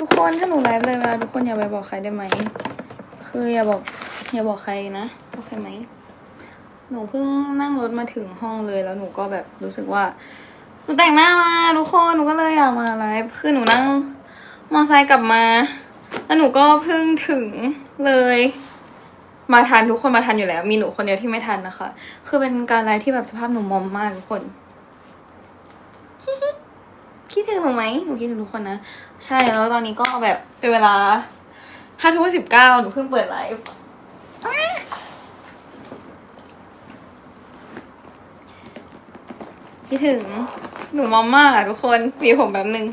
ทุกคนถ้าหนูไลฟ์เลยเวลาทุกคนอย่าไปบอกใครได้ไหม คืออย่าบอก อย่าบอกใครนะโอเคไหม หนูเพิ่งนั่งรถมาถึงห้องเลยแล้วหนูก็แบบรู้สึกว่า หนูแต่งหน้ามาทุกคนหนูก็เลยอยากมาไลฟ์คือหนูนั่งมอไซค์กลับมา แล้วหนูก็เพิ่งถึงเลย มาทันทุกคนมาทันอยู่แล้ว มีหนูคนเดียวที่ไม่ทันนะคะ คือเป็นการไลฟ์ที่แบบสภาพหนูมอมมากทุกคน คิดถึงหนูไหมหนูคิดถึงทุกคนนะ ใช่แล้วตอนนี้ก็แบบเป็นเวลาห้าทุ่มสิบเก้าหนูเพิ่งเปิดไลฟ์คิดถึงหนูมอมมากอะทุกคนมีผมแบบนึง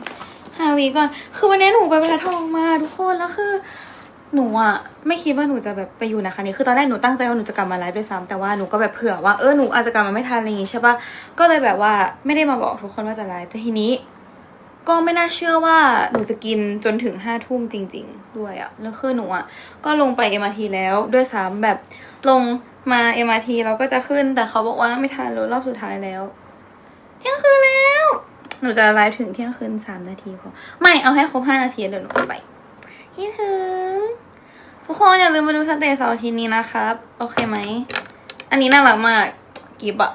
ห้าวีก่อน คือวันนี้หนูไปเวลาทองมาทุกคนแล้วคือ หนูอะไม่คิดว่าหนูจะแบบไปอยู่นะคะนี่คือตอนแรกหนูตั้งใจว่าหนูจะกลับมาไลฟ์ด้วยซ้ำแต่ว่าหนูก็แบบเผื่อว่าเออหนูอาจจะกลับมาไม่ทันอะไรอย่างงี้ใช่ปะก็เลยแบบว่าไม่ได้มาบอกทุกคนว่าจะไลฟ์แต่ทีนี้ ก็ไม่น่าเชื่อว่าหนูจะกินจนถึงห้าทุ่มจริง ๆ ด้วยอะแล้วคือหนูอะก็ลงไป MRT แล้วด้วยซ้ำแบบลงมา MRT เราก็จะขึ้น แต่เขาบอกว่าไม่ทันรถรอบสุดท้ายแล้ว เที่ยงคืนแล้ว หนูจะไลฟ์ถึงเที่ยงคืนสามนาทีพอไม่เอาให้ครบห้านาทีเดี๋ยวหนูไปคิดถึง ทุกคนอย่าลืมมาดูสเตจเสาร์อาทิตย์นี้นะครับ โอเคไหม อันนี้น่ารักมากกิบอะ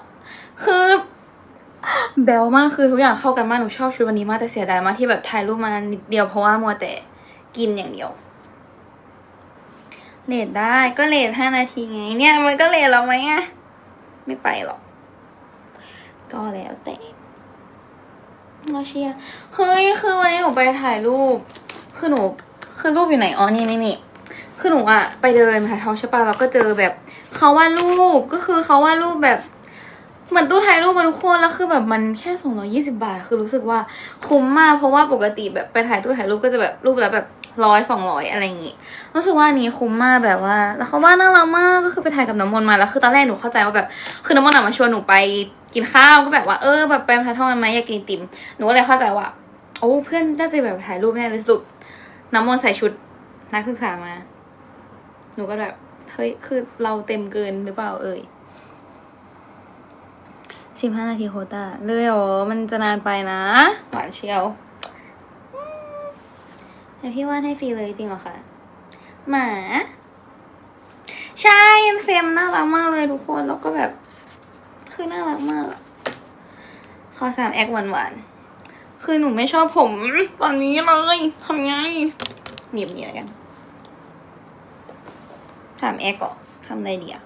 คือ แบลมากคือทุกอย่างเข้ากันมากหนูชอบชุดวันนี้มากแต่เสียดายมากที่แบบถ่ายรูปมานิดเดียวเพราะว่ามัวแต่กินอย่างเดียวเลทได้ก็เลทห้านาทีไง เนี่ยมันก็เลทแล้วไหมอะไม่ไปหรอก ก็แล้วแต่เราเชียร์เฮ้ยคือวันนี้หนูไปถ่ายรูป คือหนูคือรูปอยู่ไหนอ๋อนี่นี่นี่คือหนูอะไปเดินหาท้องใช่ปะแล้วก็เจอแบบเขาวาดรูปก็คือเขาวาดรูปแบบ เหมือนตู้ถ่ายรูปมาทุกคนแล้วคือแบบมันแค่สองร้อยี่สิบาท คือรู้สึกว่าคุ้มมากเพราะว่าปกติแบบไปถ่ายตู้ถ่ายรูปก็จะแบบรูปละแบบร้อยสองร้อยอะไรอย่างงี้รู้สึกว่าอันนี้คุ้มมากแบบว่า แล้วเขาว่าน่ารักมากก็คือไปถ่ายกับน้ำมนต์มาแล้วคือตอนแรกหนูเข้าใจว่าแบบคือน้ำมนต์มาชวนหนูไปกินข้าวก็แบบว่าเออแบบไปถ่ายทอดกันไหมอยากกินติมหนูก็เลยเข้าใจว่าโอ้เพื่อนน่าจะแบบถ่ายรูปแน่เลยสุดน้ำมนต์ใส่ชุดนักศึกษามา หนูก็แบบเฮ้ยคือเราเต็มเกินหรือเปล่าเอ่ย สิบห้านาทีโควต้าเลยเหรอมันจะนานไปนะหวานเชียวอืมแต่พี่วาดให้ฟรีเลยจริงเหรอคะหมา ใช่เฟรมน่ารักมากเลยทุกคนแล้วก็แบบ คือน่ารักมากอะขอสามแอคหวานๆคือหนูไม่ชอบผม ตอนนี้เลยทำไงหนีบนี่แล้วกันถามแอร์ก่อนทำอะไรดีอะ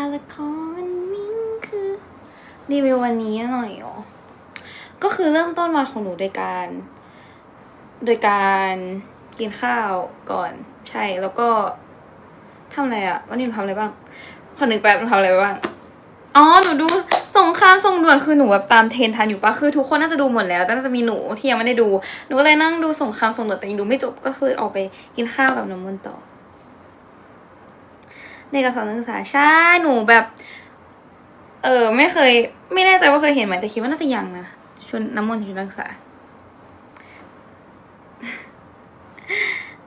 คาราคอนมิงคือรีวิววันนี้หน่อยอ๋อก็คือเริ่มต้นวันของหนูโดยการ โดยการกินข้าวก่อน ใช่แล้วก็ทำอะไรอะวันนี้หนูทำอะไรบ้างขอนึกแป๊บหนูทำอะไรบ้างอ๋อหนูดูสงครามสงด่วนคือหนูแบบตามเทรนทันอยู่ปะคือทุกคนน่าจะดูหมดแล้วแต่น่าจะมีหนูที่ยังไม่ได้ดูหนูก็เลยนั่งดูสงครามสงด่วนแต่ยังดูไม่จบก็คือออกไปกินข้าวกับน้ำมันต์ ในกับสอนนักศึกษาใช่หนูแบบ เออไม่เคย ไม่แน่ใจว่าเคยเห็นไหมแต่คิดว่าน่าจะยังนะชุดน้ำมนต์ชุดนักศึกษา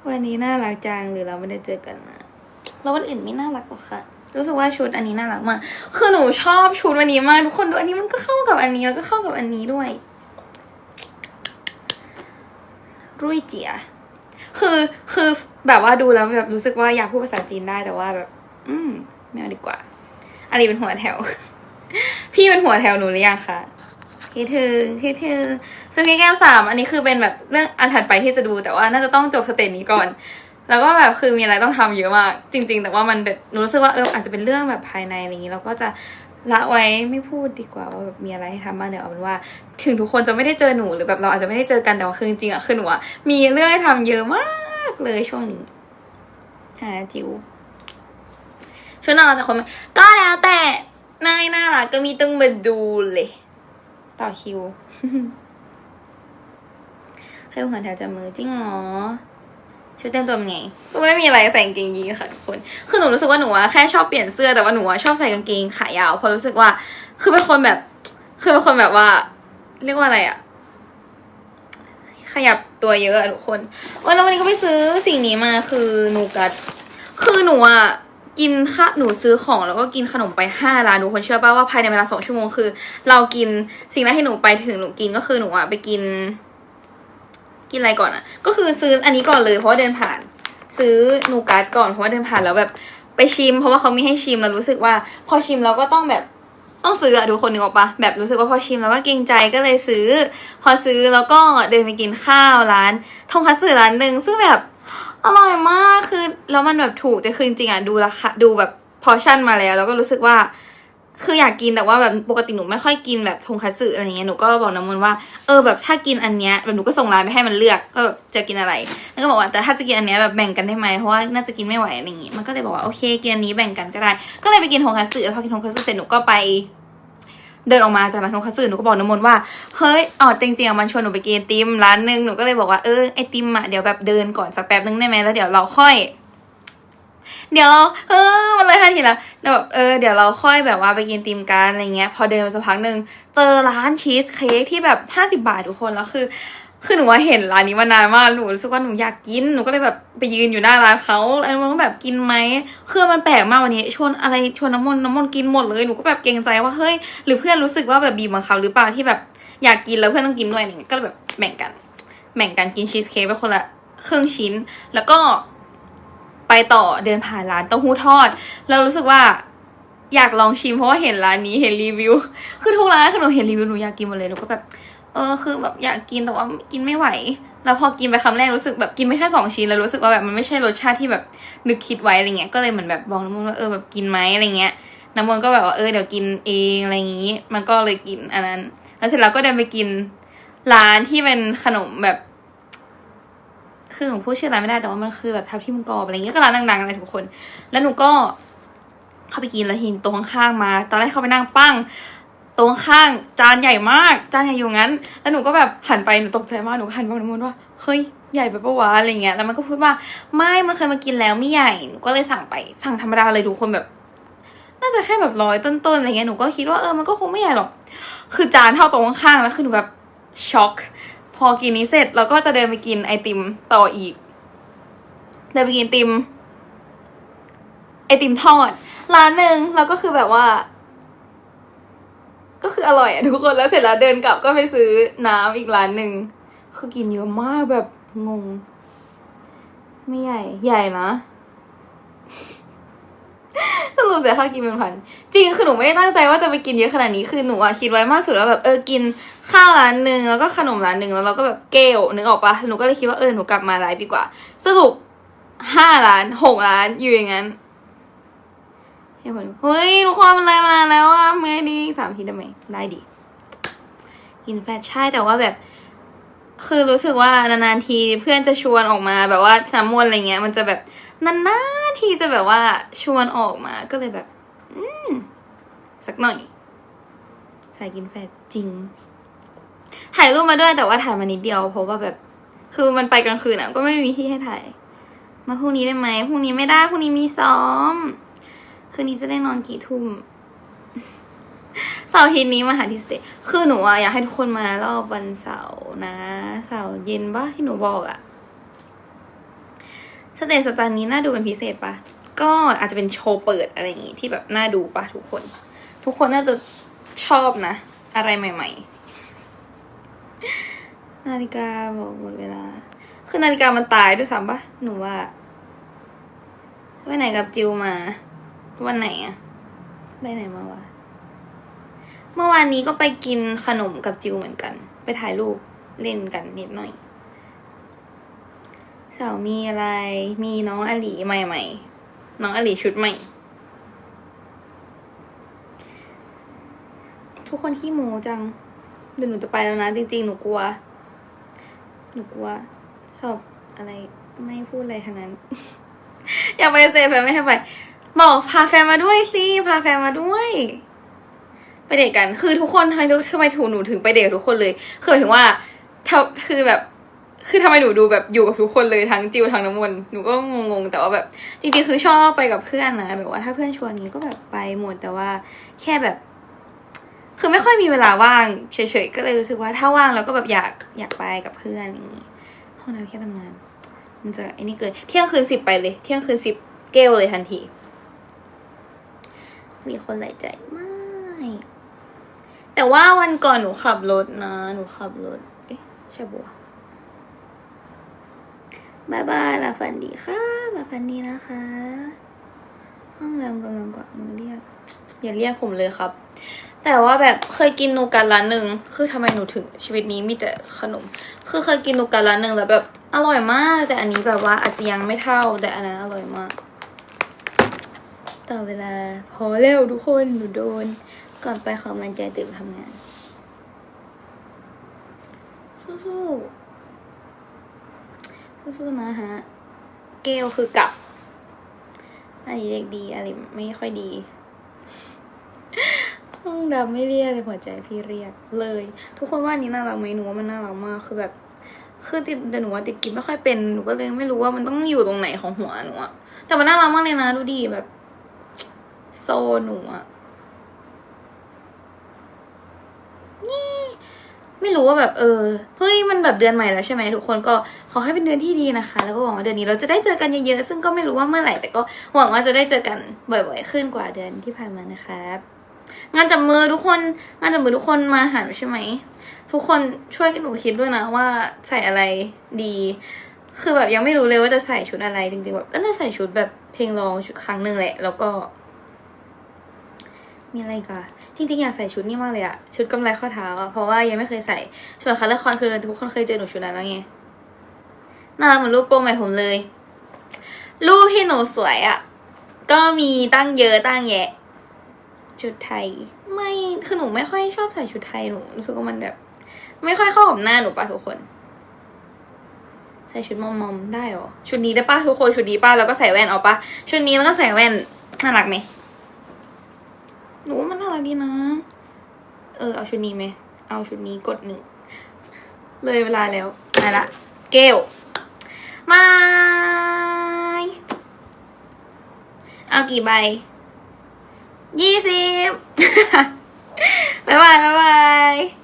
วันนี้น่ารักจังหรือเราไม่ได้เจอกันมาแล้ววันอื่นไม่น่ารักหรอกค่ะรู้สึกว่าชุดอันนี้น่ารักมาก คือหนูชอบชุดวันนี้มากทุกคนดูอันนี้มันก็เข้ากับอันนี้แล้วก็เข้ากับอันนี้ด้วย รุ่ยเจีย คือคือแบบว่าดูแล้วแบบรู้สึกว่าอยากพูดภาษาจีนได้แต่ว่าแบบ อืมไม่เอาดีกว่าอันนี้เป็นหัวแถว พี่เป็นหัวแถวหนูหรือยังคะคิดถึงคิดถึงซึ่งพี่แก้มสามอันนี้คือเป็นแบบเรื่องอันถัดไปที่จะดูแต่ว่าน่าจะต้องจบสเตจนี้ก่อน แล้วก็แบบคือมีอะไรต้องทำเยอะมากจริง ๆ แต่ว่ามันแบบหนูรู้สึกว่าเอออาจจะเป็นเรื่องแบบภายในอะไรอย่างนี้เราก็จะละไว้ไม่พูดดีกว่าว่าแบบมีอะไรให้ทำบ้างเดี๋ยวเอาเป็นว่า ถึงทุกคนจะไม่ได้เจอหนูหรือแบบเราอาจจะไม่ได้เจอกันแต่ว่าคือจริงๆอะคือหนูอะมีเรื่องให้ทำเยอะมากเลยช่วงนี้หาจิ๋ว ช่วยน่ารักแต่คนไม่ก็แล้วแต่นายน่ารักก็มีต้องมาดูเลย ต่อคิวเคยหัวแถวจมือจริงเหรอชุดเต็มตัวเป็นไงก็ไม่มีอะไรใส่กางเกงยีนค่ะทุกคน คือหนูรู้สึกว่าหนูอะแค่ชอบเปลี่ยนเสื้อแต่ว่าหนูอะชอบใส่กางเกงขายาวเพราะรู้สึกว่า คือเป็นคนแบบ คือเป็นคนแบบว่า เรียกว่าอะไรอะขยับตัวเยอะอะทุกคนโอ้ยแล้ววันนี้ก็ไปซื้อสิ่งนี้มาคือนูกัด คือหนูอะ กินข้าหนูซื้อของแล้วก็กินขนมไปห้าร้านหนูคนเชื่อป่ะว่าภายในเวลาสองชั่วโมงคือ เรากินสิ่งแรกที่หนูไปถึงหนูกินก็คือหนูอะไปกิน กินอะไรก่อนอะก็คือซื้ออันนี้ก่อนเลยเพราะว่าเดินผ่าน ซื้อนูการ์ดก่อนเพราะว่าเดินผ่านแล้วแบบไปชิม เพราะว่าเขามีให้ชิมแล้วรู้สึกว่า พอชิมเราก็ต้องแบบต้องซื้ออะทุกคนนึกออกปะแบบรู้สึกว่าพอชิมแล้วก็เกรงใจก็เลยซื้อ พอซื้อแล้วก็เดินไปกินข้าวร้านทงคัตสึร้านหนึ่งซึ่งแบบ อร่อยมากคือแล้วมันแบบถูกแต่คือจริงๆอะดูราคาดูแบบพอชั่นมาแล้ว แล้วก็รู้สึกว่า คืออยากกินแต่ว่าแบบปกติหนูไม่ค่อยกินแบบทงคัตสึอะไรเงี้ยหนูก็บอกน้ำมนว่าเออแบบถ้ากินอันเนี้ยแบบหนูก็ส่งไลน์ไปให้มันเลือกก็แบบจะกินอะไรแล้วก็บอกว่าแต่ถ้าจะกินอันเนี้ยแบบแบ่งกันได้ไหมเพราะว่าน่าจะกินไม่ไหวอะไรอย่างงี้มันก็เลยบอกว่าโอเคกินอันนี้แบ่งกันก็ได้ ก็เลยไปกินทงคัตสึแล้วพอกินทงคัตสึเสร็จหนูก็ไป เดินออกมาจากร้านทงคัตสึหนูก็บอกน้ำมนต์ว่าเฮ้ยอ๋อจริงๆอะมันชวนหนูไปกินไอติมร้านหนึงหนูก็เลยบอกว่าเออไอติมอะเดี๋ยวแบบเดินก่อนสักแป๊บนึงได้ไหมแล้วเดี๋ยวเราค่อย เดี๋ยวเราเออมันเลยห้าทีแล้วแล้วแบบเออเดี๋ยวเราค่อยแบบว่าไปกินติมกันอะไรเงี้ย พอเดินไปสักพักหนึ่งเจอร้านชีสเค้กที่แบบห้าสิบาททุกคนแล้วคือ คือหนูว่าเห็นร้านนี้มานานมากหนูรู้สึกว่าหนูอยากกินหนูก็เลยแบบไปยืนอยู่หน้าร้านเขาแล้วมันก็แบบกินไหมคือมันแปลกมากวันนี้ ชวนอะไรชวนน้ำมนต์น้ำมนต์กินหมดเลยหนูก็แบบเกรงใจว่าเฮ้ยหรือเพื่อนรู้สึกว่าแบบบีบบังคับหรือเปล่าที่แบบอยากกินแล้วเพื่อนต้องกินด้วยอะไรเงี้ยก็เลยแบบแบ่งกันแบ่งกันกินชีสเค้กไปคนละครึ่งชิ้น แล้วก็ไปต่อเดินผ่านร้านเต้าหู้ทอดแล้วรู้สึกว่าอยากลองชิมเพราะว่าเห็นร้านนี้เห็นรีวิว คือทุกร้านคือหนูเห็นรีวิวหนูอยากกินหมดเลยหนูก็แบบ เออคือแบบอยากกินแต่ว่ากินไม่ไหว แล้วพอกินไปคำแรกรู้สึกแบบกินไปแค่สองชิ้นแล้วรู้สึกว่าแบบมันไม่ใช่รสชาติที่แบบนึกคิดไว้อะไรเงี้ย ก็เลยเหมือนแบบบอกน้ำมนต์ว่าเออแบบกินไหมอะไรเงี้ย น้ำมนต์ก็แบบว่าเออเดี๋ยวกินเองอะไรอย่างงี้ มันก็เลยกินอันนั้น แล้วเสร็จแล้วก็เดินไปกินร้านที่เป็นขนมแบบ คือหนูพูดชื่อร้านไม่ได้แต่ว่ามันคือแบบทับทิมกรอบอะไรเงี้ยก็ร้านดังๆอะไรทุกคน แล้วหนูก็เข้าไปกินแล้วทีนต๊ะข้างๆมา ตอนแรกเข้าไปนั่งปั้ง โต๊ะข้างจานใหญ่มากจานใหญ่อยู่งั้น แล้วหนูก็แบบหันไปหนูตกใจมากหนูหันไปบอกน้ำมนว่าเฮ้ยใหญ่ไปปะวะอะไรเงี้ยแล้วมันก็พูดว่าไม่มันเคยมากินแล้วไม่ใหญ่หนูก็เลยสั่งไปสั่งธรรมดาเลยทุกคนแบบ น่าจะแค่แบบร้อยต้นๆอะไรเงี้ยหนูก็คิดว่าเออมันก็คงไม่ใหญ่หรอกคือจานเท่าโต๊ะข้างแล้วคือหนูแบบช็อกพอกินนี้เสร็จเราก็จะเดินไปกินไอติมต่ออีกเดินไปกินไอติมไอติมทอดร้านหนึ่งแล้วก็คือแบบว่า ก็คืออร่อยอะทุกคนแล้วเสร็จแล้วเดินกลับก็ไปซื้อน้ำอีกร้านหนึ่งคือกินเยอะมากแบบงง ไม่ใหญ่ ใหญ่นะสรุปเสียค่ากินเป็นพันจริงคือหนูไม่ได้ตั้งใจว่าจะไปกินเยอะขนาดนี้คือหนูอะคิดไว้มากสุดแล้วแบบเออกินข้าวร้านหนึ่งแล้วก็ขนมร้านหนึ่งแล้วเราก็แบบเกลนึกออกปะหนูก็เลยคิดว่าเออหนูกลับมาไลฟ์ดีกว่า สรุปห้าร้านหกร้านอยู่อย่างนั้นเหตุผลเฮ้ยทุกคนมันเลยมานานแล้วอะ อดีสามทีได้ไหมได้ดีกินแฟชใช่แต่ว่าแบบ คือรู้สึกว่านานๆทีเพื่อนจะชวนออกมาแบบว่าน้ำมนต์อะไรเงี้ย มันจะแบบนานๆทีจะแบบว่าชวนออกมาก็เลยแบบ อืมสักหน่อยสายกินแฟตจริง ถ่ายรูปมาด้วยแต่ว่าถ่ายมานิดเดียวเพราะว่าแบบ คือมันไปกลางคืนอะก็ไม่มีที่ให้ถ่าย มาพรุ่งนี้ได้ไหมพรุ่งนี้ไม่ได้พรุ่งนี้มีซ้อม คืนนี้จะได้นอนกี่ทุ่ม เสาร์อาทิตย์นี้มาหาที่สเตคือหนูอะอยากให้ทุกคนมารอบวันเสาร์นะ เสาร์เย็นปะที่หนูบอกอะสเตย์สตาร์นี้น่าดูเป็นพิเศษปะก็อาจจะเป็นโชว์เปิดอะไรอย่างงี้ที่แบบน่าดูปะทุกคน ทุกคนน่าจะชอบนะ อะไรใหม่ ๆ นาฬิกาบอกหมดเวลา คือนาฬิกามันตายด้วยซ้ำปะหนูว่าไปไหนกับจิวมา วันไหนอะไปไหนมาวะ เมื่อวานนี้ก็ไปกินขนมกับจิวเหมือนกัน ไปถ่ายรูปเล่นกันนิดหน่อยเสาวมีอะไร มีน้องอลีใหม่ๆ น้องอลีชุดใหม่ ทุกคนขี้โมจัง เดี๋ยวหนูจะไปแล้วนะ จริงๆ หนูกลัว หนูกลัว สอบอะไรไม่พูดอะไรทั้งนั้น อยากไปเซฟแฟนไม่ให้ไป บอกพาแฟนมาด้วยสิ พาแฟนมาด้วย ไปเดทกัน คือทุกคนทำไมทำไมถูหนูถึงไปเดทกับทุกคนเลย คือหมายถึงว่าถ้าคือแบบ คือทำไมหนูดูแบบอยู่กับทุกคนเลยทั้งจิวทั้งน้ำมนต์หนูก็งงๆ แต่ว่าแบบ จริงๆคือชอบไปกับเพื่อนนะแบบว่าถ้าเพื่อนชวนนี้ก็แบบไปหมดแต่ว่าแค่แบบ คือไม่ค่อยมีเวลาว่างเฉยๆก็เลยรู้สึกว่าถ้าว่างเราก็แบบอยากอยากไปกับเพื่อนอย่างนี้ห้องน้ำแค่ทำงาน มันจะไอ้นี่เกินเที่ยงคืนสิบไปเลย เที่ยงคืนสิบเกลเลยทันทีมีคนหลายใจไม่ แต่ว่าวันก่อนหนูขับรถนะ หนูขับรถ เอ๊ะใช่บัวบายบายลาฝันดีค่ะลาฝันดีนะคะ ห้องแรมกำลังกวักมือเรียก อย่าเรียกผมเลยครับ แต่ว่าแบบเคยกินนูกันร้านหนึ่ง คือทำไมหนูถึงชีวิตนี้มีแต่ขนม คือเคยกินนูกันร้านหนึ่งแล้วแบบอร่อยมาก แต่อันนี้แบบว่าอาจจะยังไม่เท่า แต่อันนั้นอร่อยมาก ต่อเวลาพอแล้วทุกคนหนูโดน ก่อนไปขอกำลังใจตื่นทำงาน สู้ๆสู้ๆนะฮะ เกลคือกลับ อันนี้เด็กดีอะไรไม่ค่อยดี ห้องดำไม่เรียกเลยหัวใจพี่เรียกเลย ทุกคนว่านนี้น่ารักไหมหนูว่ามันน่ารักมากคือแบบคือติดแต่หนูว่าติดกินไม่ค่อยเป็นหนูก็เลยไม่รู้ว่ามันต้องอยู่ตรงไหนของหัวหนูอะแต่มันน่ารักมากเลยนะดูดีแบบ โซหนูอะนี่ ไม่รู้ว่าแบบเออเฮ้ยมันแบบเดือนใหม่แล้วใช่ไหมทุกคนก็ขอให้เป็นเดือนที่ดีนะคะ แล้วก็หวังว่าเดือนนี้เราจะได้เจอกันเยอะๆซึ่งก็ไม่รู้ว่าเมื่อไหร่แต่ก็หวังว่าจะได้เจอกันบ่อยๆขึ้นกว่าเดือนที่ผ่านมานะครับงานจับมือทุกคนงานจับมือทุกคนมาหาหนูใช่ไหมทุกคนช่วยกันหนูคิดด้วยนะว่าใส่อะไรดี คือแบบยังไม่รู้เลยว่าจะใส่ชุดอะไรจริงๆแบบน่าจะใส่ชุดแบบเพลงร้องชุดครั้งหนึ่งแหละ แล้วก็ มีอะไรกัน จริงๆ อยากใส่ชุดนี้มากเลยอะชุดกำไรข้อเท้าอะเพราะว่ายังไม่เคยใส่ ส่วนคัลเลคอนคือทุกคนเคยเจอหนูชุดนั้นแล้วไงน่ารักเหมือนรูปโปรใหม่ผมเลย รูปที่หนูสวยอะก็มีตั้งเยอะตั้งแยะ ชุดไทย ไม่คือหนูไม่ค่อยชอบใส่ชุดไทยหนูรู้สึกว่ามันแบบ ไม่ค่อยเข้ากับหน้าหนูปะทุกคน ใส่ชุดมอมมอมได้หรอชุดนี้ได้ปะทุกคนชุดนี้ปะแล้วก็ใส่แว่นเอาปะชุดนี้แล้วก็ใส่แว่นน่ารักไหม รักดีนะ เออ เอาชุดนี้ไหม เอาชุดนี้กดหนึ่ง เลยเวลาแล้วมาละ เกลมายเอากี่ใบ ยี่สิบบ๊ายบายบ๊ายบาย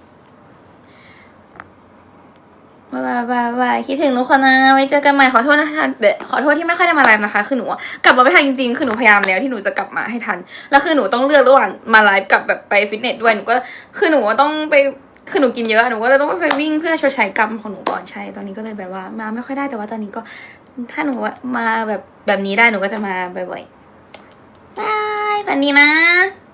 บายบายบายบายคิดถึงทุกคนนะ ไว้เจอกันใหม่ขอโทษนะคะเดี๋ยวขอโทษที่ไม่ค่อยได้มาไลฟ์นะคะ คือหนูกลับมาไม่ทันจริงๆ คือหนูพยายามแล้วที่หนูจะกลับมาให้ทัน แล้วคือหนูต้องเลือกระหว่างมาไลฟ์กับแบบไปฟิตเนสด้วย หนูก็ คือหนูต้องไปคือหนูกินเยอะหนูก็เลยต้องไปวิ่งเพื่อชดใช้กรรมของหนูก่อนใช่ ตอนนี้ก็เลยแบบว่ามาไม่ค่อยได้แต่ว่าตอนนี้ก็ ถ้าหนูมาแบบแบบนี้ได้หนูก็จะมาบ่อยๆบายฝันดีนะ